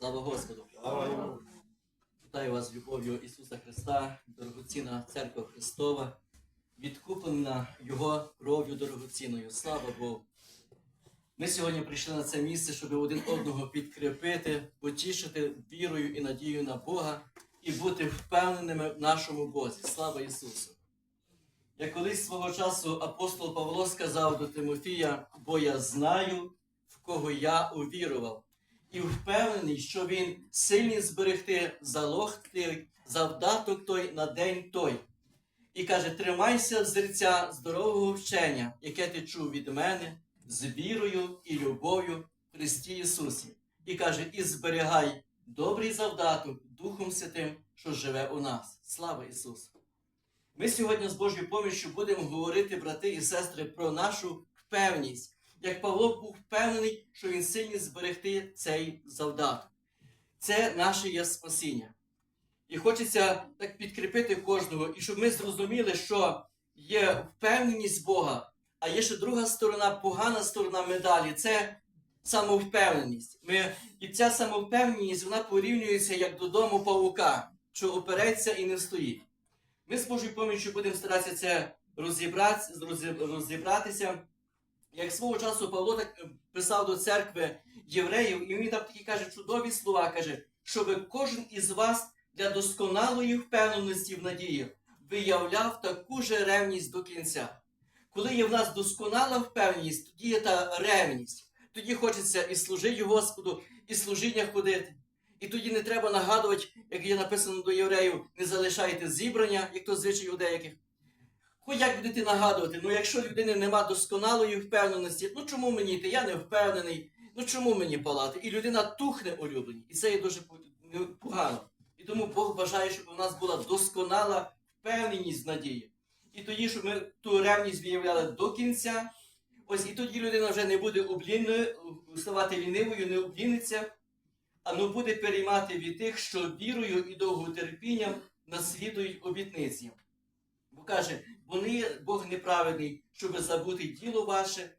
Слава Господу! Слава. Вітаю вас з любов'ю Ісуса Христа, дорогоцінна церква Христова, відкуплена Його кров'ю дорогоцінною. Слава Богу! Ми сьогодні прийшли на це місце, щоб один одного підкріпити, потішити вірою і надією на Бога і бути впевненими в нашому Бозі. Слава Ісусу! Як колись свого часу апостол Павло сказав до Тимофія, бо я знаю, в кого я увірував і впевнений, що він сильний зберегти залог той, завдаток той на день той. І каже: тримайся зерця здорового вчення, яке ти чув від мене, з вірою і любов'ю в Христі Ісусі. І каже: і зберігай добрий завдаток Духом Святим, що живе у нас. Слава Ісусу! Ми сьогодні з Божою поміччю будемо говорити, брати і сестри, про нашу впевненість як Павло був впевнений, що він сильний зберегти цей завдаток. Це наше є спасіння. І хочеться так підкріпити кожного, і щоб ми зрозуміли, що є впевненість Бога, а є ще друга сторона, погана сторона медалі це самовпевненість. Ми, і ця самовпевненість вона порівнюється як додому павука, що опереться і не стоїть. Ми з Божою поміччю будемо старатися це розібрати, розібратися. Як свого часу Павло так е, писав до церкви євреїв, і він там такі каже чудові слова, каже, щоб кожен із вас для досконалої впевненості в надії виявляв таку же ревність до кінця. Коли є в нас досконала впевненість, тоді є та ревність. Тоді хочеться і служити Господу, і служіння ходити. І тоді не треба нагадувати, як є написано до євреїв, не залишайте зібрання, як то звичай у деяких. Хоч як будете нагадувати, ну якщо людини нема досконалої впевненості, ну чому мені йти? Я не впевнений, ну чому мені палати? І людина тухне улюблені. І це є дуже ну, погано. І тому Бог бажає, щоб у нас була досконала впевненість надії. І тоді, щоб ми ту ревність виявляли до кінця. Ось і тоді людина вже не буде облінною, ставати лінивою, не обліниться, а ну буде переймати від тих, що вірою і довготерпінням наслідують обітниці. Бо каже, вони Бог неправедний, щоб забути діло ваше,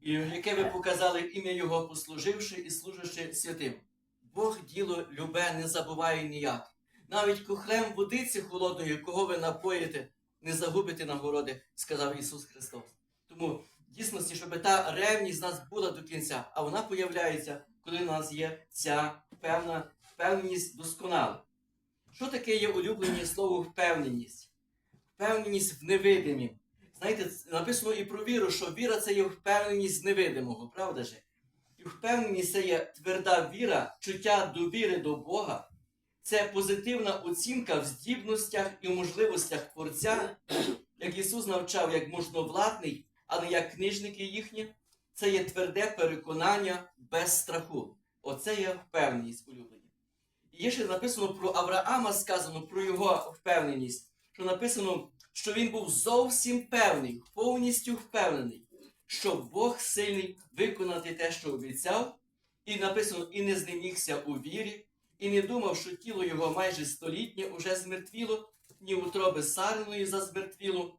яке ви показали ім'я Його, послуживши і служивши святим. Бог діло любе не забуває ніяк. Навіть кухлем водиці холодної, кого ви напоїте, не загубите нагороди, сказав Ісус Христос. Тому дійсності, щоб та ревність нас була до кінця, а вона появляється, коли в нас є ця певна впевненість досконала. Що таке є улюблені слово впевненість? Впевненість в невидимім. Знаєте, написано і про віру, що віра це є впевненість невидимого, правда же? І впевненість це є тверда віра, чуття довіри до Бога. Це позитивна оцінка в здібностях і можливостях Творця, як Ісус навчав як можновладний, а не як книжники їхні. Це є тверде переконання без страху. Оце є впевненість улюблені. І є ще написано про Авраама, сказано про його впевненість що написано, що він був зовсім певний, повністю впевнений, що Бог сильний виконати те, що обіцяв, і написано, і не знемігся у вірі, і не думав, що тіло його майже столітнє уже змертвіло, ні утроби сареної зазмертвіло,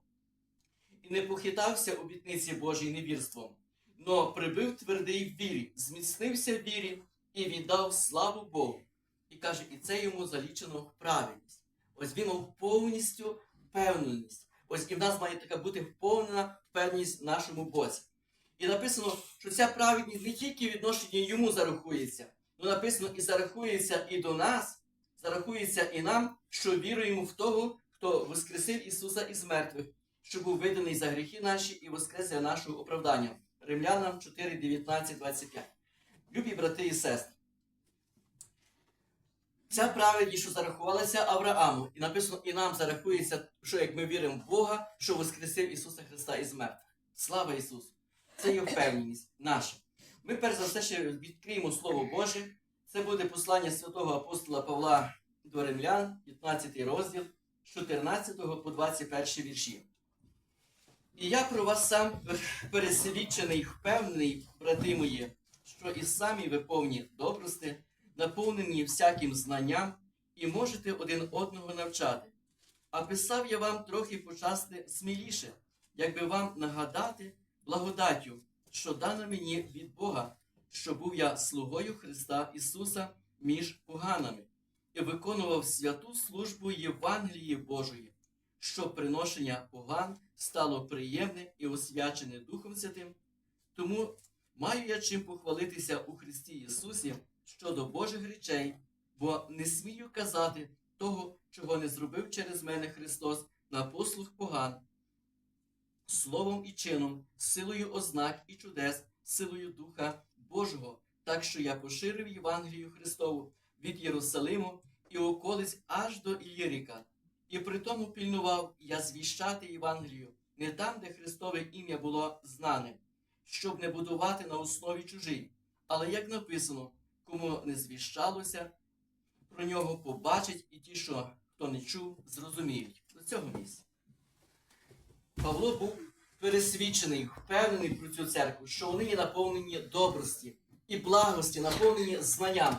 і не похитався обітниці Божій невірством, но прибив твердий в вірі, зміцнився в вірі і віддав славу Богу. І каже, і це йому залічено правильність. Ось він мав повністю впевненість. Ось і в нас має така бути вповнена впевненість в нашому Бозі. І написано, що ця праведність не тільки відношення йому зарахується, але написано і зарахується і до нас, зарахується і нам, що віруємо в того, хто воскресив Ісуса із мертвих, що був виданий за гріхи наші і воскрес для нашого оправдання. Римлянам 4, 19, 25. Любі брати і сестри. Ця праведність, що зарахувалася Аврааму, і написано, і нам зарахується, що як ми віримо в Бога, що воскресив Ісуса Христа із мертвих. Слава Ісусу! Це є впевненість наша. Ми перш за все ще відкриємо Слово Боже. Це буде послання святого апостола Павла до Римлян, 15 розділ, з 14 по 21 вірші. І я про вас сам пересвідчений, впевнений, брати мої, що і самі ви повні добрости, наповнені всяким знанням, і можете один одного навчати. А писав я вам трохи почасти сміліше, якби вам нагадати благодаттю, що дана мені від Бога, що був я слугою Христа Ісуса між поганими і виконував святу службу Євангелії Божої, щоб приношення поган стало приємне і освячене Духом Святим. Тому маю я чим похвалитися у Христі Ісусі щодо Божих речей, бо не смію казати того, чого не зробив через мене Христос на послуг поган, словом і чином, силою ознак і чудес, силою Духа Божого, так що я поширив Євангелію Христову від Єрусалиму і околиць аж до Ілліріка, і при тому пільнував я звіщати Євангелію не там, де Христове ім'я було знане, щоб не будувати на основі чужій, але як написано, кому не звіщалося, про нього побачать і ті, що хто не чув, зрозуміють. До цього місця. Павло був пересвідчений, впевнений про цю церкву, що вони є наповнені добрості і благості, наповнені знанням.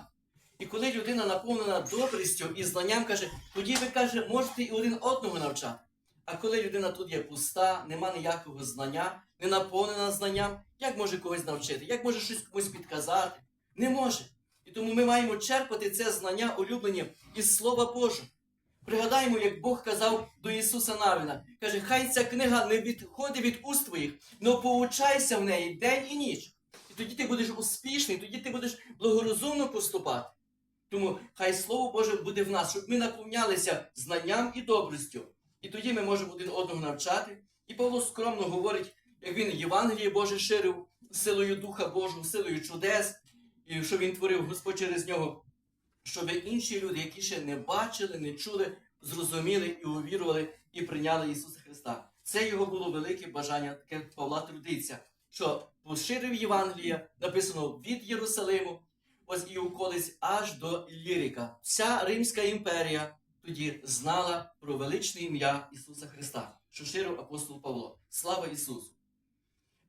І коли людина наповнена добрістю і знанням, каже, тоді ви каже, можете і один одного навчати. А коли людина тут є пуста, нема ніякого знання, не наповнена знанням, як може когось навчити, як може щось комусь підказати? Не може. Тому ми маємо черпати це знання улюблені із Слова Божого. Пригадаємо, як Бог казав до Ісуса Навіна, каже, хай ця книга не відходить від уст твоїх, но поучайся в неї день і ніч. І тоді ти будеш успішний, тоді ти будеш благорозумно поступати. Тому хай Слово Боже буде в нас, щоб ми наповнялися знанням і добростю. І тоді ми можемо один одного навчати. І Павло скромно говорить, як він Євангеліє Боже ширив силою Духа Божого, силою чудес, і що він творив Господь через нього, щоб інші люди, які ще не бачили, не чули, зрозуміли і увірували, і прийняли Ісуса Христа. Це його було велике бажання, таке Павла трудиться, що поширив Євангелія, написано від Єрусалиму, ось і околиць аж до Лірика. Вся Римська імперія тоді знала про величне ім'я Ісуса Христа, що ширив апостол Павло. Слава Ісусу!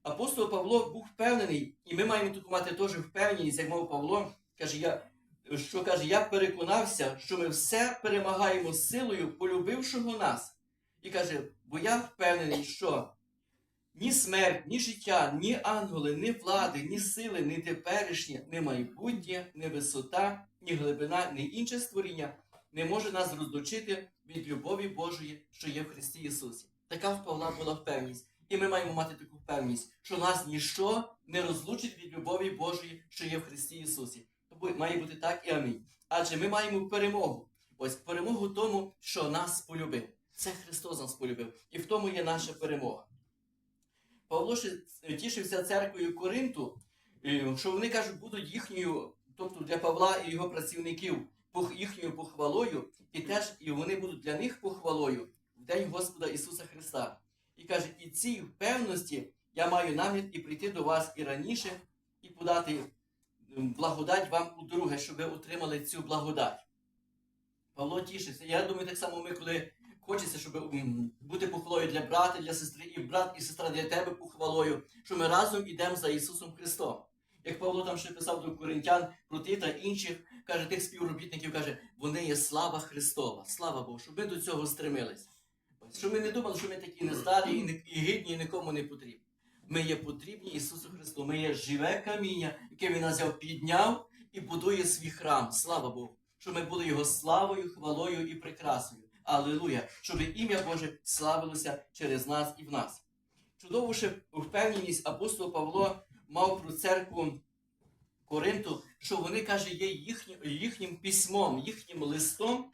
Апостол Павло був впевнений, і ми маємо тут мати теж впевненість, як мов Павло, каже, я, що каже, я переконався, що ми все перемагаємо силою полюбившого нас. І каже, бо я впевнений, що ні смерть, ні життя, ні ангели, ні влади, ні сили, ні теперішнє, ні майбутнє, ні висота, ні глибина, ні інше створіння не може нас розлучити від любові Божої, що є в Христі Ісусі. Така в Павла була впевненість. І ми маємо мати таку впевненість, що нас ніщо не розлучить від любові Божої, що є в Христі Ісусі. Тобто має бути так і амінь. Адже ми маємо перемогу. Ось перемогу тому, що нас полюбив. Це Христос нас полюбив. І в тому є наша перемога. Павло тішився церквою Коринту, е, що вони кажуть, будуть їхньою, тобто для Павла і його працівників, їхньою похвалою, і теж і вони будуть для них похвалою в День Господа Ісуса Христа. І каже, і цій впевності я маю намір і прийти до вас і раніше, і подати благодать вам у друге, щоб ви отримали цю благодать. Павло тішився. Я думаю, так само ми, коли хочеться, щоб бути похвалою для брата, для сестри, і брат і сестра для тебе похвалою, що ми разом йдемо за Ісусом Христом. Як Павло там ще писав до коринтян про ти та інших, каже, тих співробітників, каже, вони є слава Христова. Слава Богу, щоб ми до цього стремилися. Ось, Щоб ми не думали, що ми такі нездарі і, не, і гидні, і нікому не потрібні. Ми є потрібні Ісусу Христу. Ми є живе каміння, яке Він нас підняв і будує свій храм. Слава Богу. Щоб ми були Його славою, хвалою і прикрасою. Алілуя! Щоб ім'я Боже славилося через нас і в нас. Чудову ще впевненість апостол Павло мав про церкву Коринту, що вони, каже, є їхнім, їхнім письмом, їхнім листом,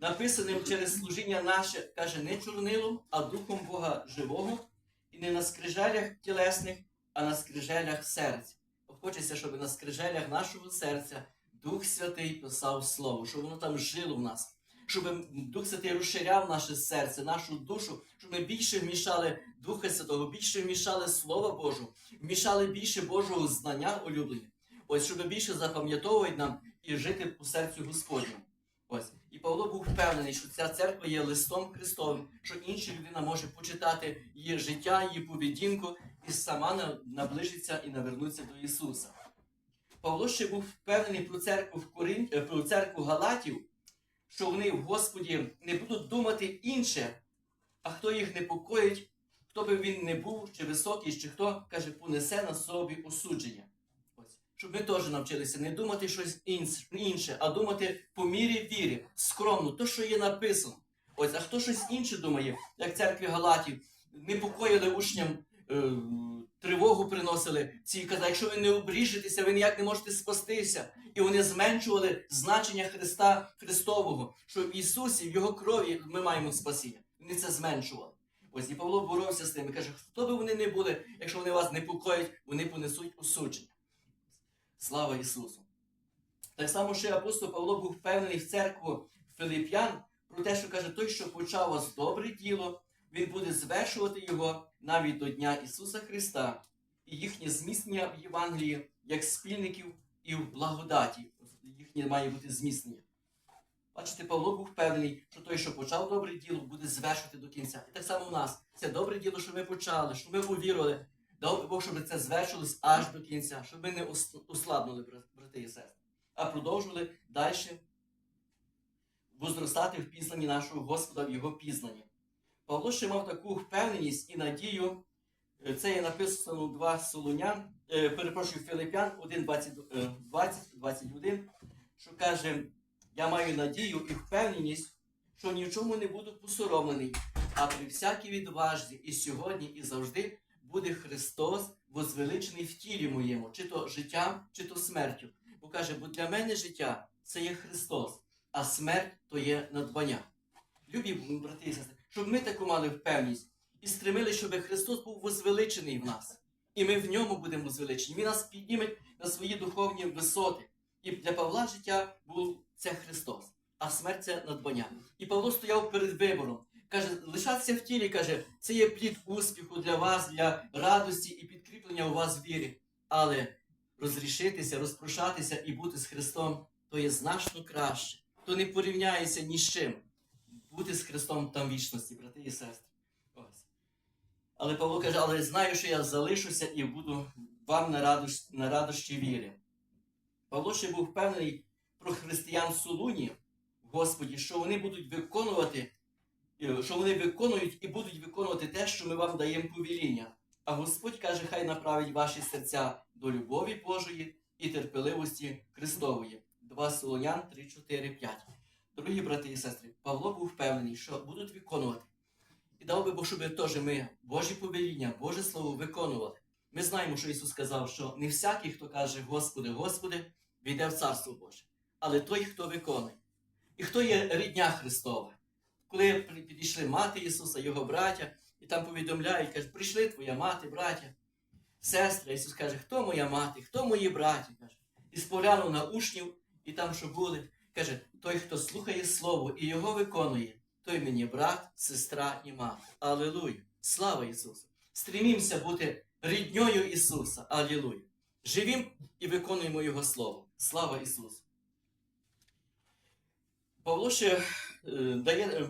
написаним через служіння наше, каже, не чорнилом, а духом Бога живого, і не на скрижалях тілесних, а на скрижалях серця. Хочеться, щоб на скрижалях нашого серця Дух Святий писав Слово, щоб воно там жило в нас, щоб Дух Святий розширяв наше серце, нашу душу, щоб ми більше вмішали Духа Святого, більше вмішали Слова Божого, вмішали більше Божого знання улюблення. Ось, щоб більше запам'ятовувати нам і жити по серцю Господньому. Ось. І Павло був впевнений, що ця церква є листом Христовим, що інша людина може почитати її життя, її поведінку і сама наближиться і навернуться до Ісуса. Павло ще був впевнений про церкву в Корин... е, про церкву Галатів, що вони в Господі не будуть думати інше, а хто їх непокоїть, хто би він не був, чи високий, чи хто, каже, понесе на собі осудження. Щоб ми теж навчилися не думати щось інше, а думати по мірі вірі, скромно, то, що є написано. Ось, а хто щось інше думає, як церкві Галатів, непокоїли учням, е, тривогу приносили. Ці казали, якщо ви не обріжетеся, ви ніяк не можете спастися. І вони зменшували значення Христа Христового, що в Ісусі, в Його крові ми маємо спасіння. Вони це зменшували. Ось і Павло боровся з тим каже, хто би вони не були, якщо вони вас непокоять, вони понесуть осудження. Слава Ісусу! Так само, що апостол Павло був впевнений в церкву Филип'ян про те, що каже, той, що почав вас добре діло, він буде звершувати його навіть до Дня Ісуса Христа і їхнє зміцнення в Євангелії як спільників і в благодаті. Їхнє має бути зміцнення. Бачите, Павло був впевнений, що той, що почав добре діло, буде звершувати до кінця. І так само у нас. Це добре діло, що ми почали, що ми увірували. Дай Бог, щоб це звершилось аж до кінця, щоб ми не бра- брати і сестри, а продовжували далі возростати в пізнанні нашого Господа в Його пізнанні. Павло ще мав таку впевненість і надію. Е, Це є написано 2 Солонян, е, перепрошую, Филипян 1, 20, е, 20, 21, що каже, я маю надію і впевненість, що ні в чому не буду посоромлений, а при всякій відважці і сьогодні, і завжди буде Христос возвеличений в тілі моєму, чи то життям, чи то смертю. Бо каже, бо для мене життя це є Христос, а смерть то є надбання. Любі брати і сестри, щоб ми таку мали впевненість і стремили, щоб Христос був возвеличений в нас. І ми в ньому будемо возвеличені. Він нас підніме на свої духовні висоти. І для Павла життя був це Христос, а смерть це надбання. І Павло стояв перед вибором. Каже, лишатися в тілі, каже, це є плід успіху для вас, для радості і підкріплення у вас вірі. Але розрішитися, розпрошатися і бути з Христом то є значно краще. То не порівняється ні з чим. Бути з Христом там вічності, брати і сестри. Але Павло каже, але знаю, що я залишуся і буду вам на, радощ, на радощі віри. Павло ще був впевнений про християн в Солуні, Господі, що вони будуть виконувати, що вони виконують і будуть виконувати те, що ми вам даємо повіління. А Господь каже, хай направить ваші серця до любові Божої і терпеливості Христової. 2 Солонян 3, 4, 5. Дорогі брати і сестри, Павло був впевнений, що будуть виконувати. І дав би Бог, щоб теж ми Божі повеління, Боже Слово виконували. Ми знаємо, що Ісус сказав, що не всякий, хто каже Господи, Господи, війде в Царство Боже, але той, хто виконує. І хто є рідня Христова. Коли підійшли мати Ісуса, його браття, і там повідомляють, кажуть, прийшли твоя мати, браття, сестра. Ісус каже, хто моя мати, хто мої браті? Каже. І споглянув на учнів, і там, що були, каже, той, хто слухає Слово і його виконує, той мені брат, сестра і мати. Алілуя! Слава Ісусу! Стрімімося бути рідньою Ісуса. Алілуя! Живім і виконуємо Його Слово. Слава Ісусу! Павло ще е, дає, е,